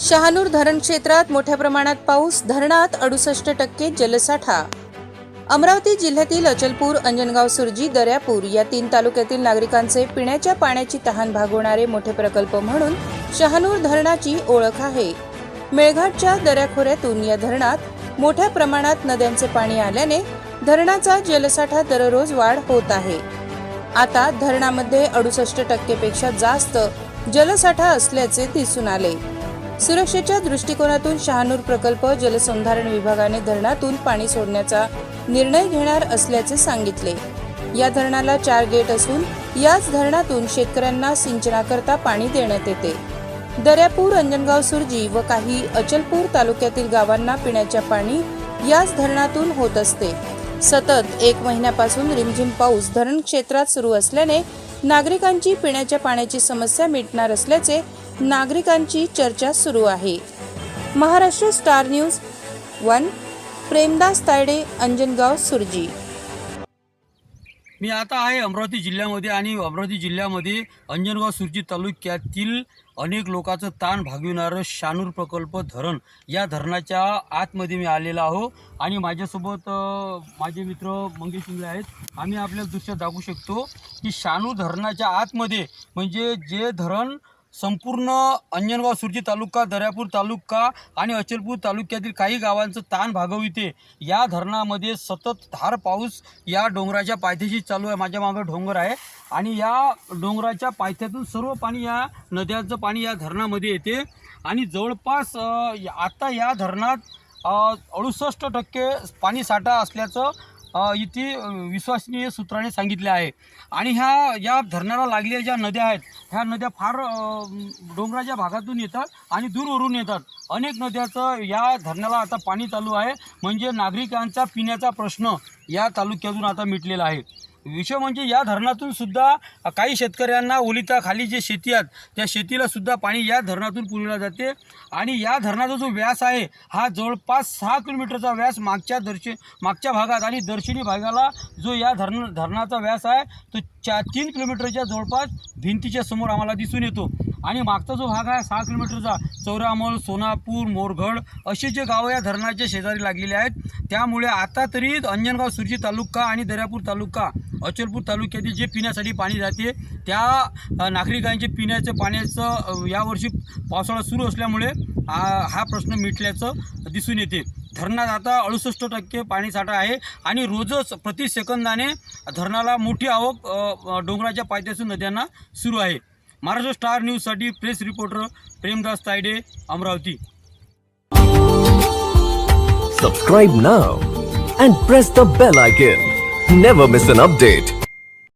शहानूर धरण क्षेत्रात मोठ्या प्रमाणात पाऊस धरणात अडुसष्ट टक्के जलसाठा. अमरावती जिल्ह्यातील अचलपूर अंजनगाव सुरजी दर्यापूर या तीन तालुक्यातील नागरिकांचे पिण्याच्या पाण्याची तहान भागवणारे मोठे प्रकल्प म्हणून शहानूर धरणाची ओळख आहे. मेळघाटच्या दऱ्याखोऱ्यातून या धरणात मोठ्या प्रमाणात नद्यांचे पाणी आल्याने धरणाचा जलसाठा दररोज वाढ होत आहे. आता धरणामध्ये अडुसष्ट टक्केपेक्षा जास्त जलसाठा असल्याचे दिसून आले. सुरक्षेच्या दृष्टिकोनातून शहानूर प्रकल्प जलसंधारण विभागाने धरणातून पाणी सोडण्याचा निर्णय घेणार असल्याचे सांगितले. या धरणाला चार गेट असून याच धरणातून शेतकऱ्यांना सिंचनाकरता पाणी देण्यात येते. दर्यापूर अंजनगाव सुरजी व काही अचलपूर तालुक्यातील गावांना पिण्याच्या पाणी याच धरणातून होत असते. सतत एक महिन्यापासून रिमझिम पाऊस धरण क्षेत्रात सुरू असल्याने नागरिकांची पिण्याच्या पाण्याची समस्या मिटणार असल्याचे नागरिकांची चर्चा सुरू आहे. Maharashtra star news one Premdas Tayde Anjangaon Surji. मी आता आहे अमरावती जिल्ह्यामध्ये आणि अमरावती जिल्ह्यामध्ये अंजनगाव सुरजी तालुक्यातील अनेक लोकांचं ताण भागविणारं शानूर प्रकल्प धरण. या धरणाच्या आतमध्ये मी आलेलो आहो आणि माझ्यासोबत माझे मित्र मंगेश इंगळे आहेत. आम्ही आपल्याला दृश्यात दाखवू शकतो की शानूर धरणाच्या आतमध्ये म्हणजे जे धरण संपूर्ण अंजनगाव सुरजी तालुका दर्यापूर तालुका आणि अचलपूर तालुक्यातील काही गावांचं ताण भागविते या धरणामध्ये सतत धार पाऊस या डोंगराच्या पायथ्याशी चालू आहे माझ्या मागं डोंगर आहे. आणि या डोंगराच्या पायथ्यातून सर्व पाणी या नद्यांचं पाणी या धरणामध्ये येते. आणि जवळपास आता या धरणात अडुसष्ट टक्के पाणी साठा असल्याचं इथे विश्वसनीय सूत्राने सांगितले आहे. आणि ह्या या धरणाला लागलेल्या ज्या नद्या आहेत ह्या नद्या फार डोंगराच्या भागातून येतात आणि दूरवरून येतात. अनेक नद्याचं या धरणाला आता पाणी चालू आहे. म्हणजे नागरिकांचा पिण्याचा प्रश्न या तालुक्यातून आता मिटलेला आहे. विषय म्हणजे या धरणातून सुद्धा काही शेतकऱ्यांना ओलिताखाली जे शेती आहेत त्या शेतीला सुद्धा पाणी या धरणातून पुरवलं जाते. आणि या धरणाचा जो व्यास आहे हा जवळपास सहा किलोमीटरचा व्यास मागच्या दर्शे मागच्या भागात आणि दर्शनी भागाला जो या धरण धरणाचा व्यास आहे तो चार तीन किलोमीटरच्या जवळपास भिंतीच्या समोर आम्हाला दिसून येतो. आणि मागचा जो भाग आहे सहा किलोमीटरचा चौरामल सोनापूर मोरगड असे जे गावं या धरणाच्या शेजारी लागलेले आहेत त्यामुळे आता तरी अंजनगाव सुरजी तालुका आणि दर्यापूर तालुका अचलपूर तालुक्यातील जे पिण्यासाठी पाणी जाते त्या नागरिकांचे पिण्याचं पाण्याचं यावर्षी पावसाळा सुरू असल्यामुळे हा प्रश्न मिटल्याचं दिसून येते. धरणात आता अडुसष्ट टक्के पाणीसाठा आहे आणि रोजच प्रति सेकंदाने धरणाला मोठी आवक डोंगराच्या पायथ्यासून नद्यांना सुरू आहे. महाराष्ट्र स्टार न्यूजसाठी press reporter Premdas Tayde Amravati. Subscribe now and press the bell icon never miss an update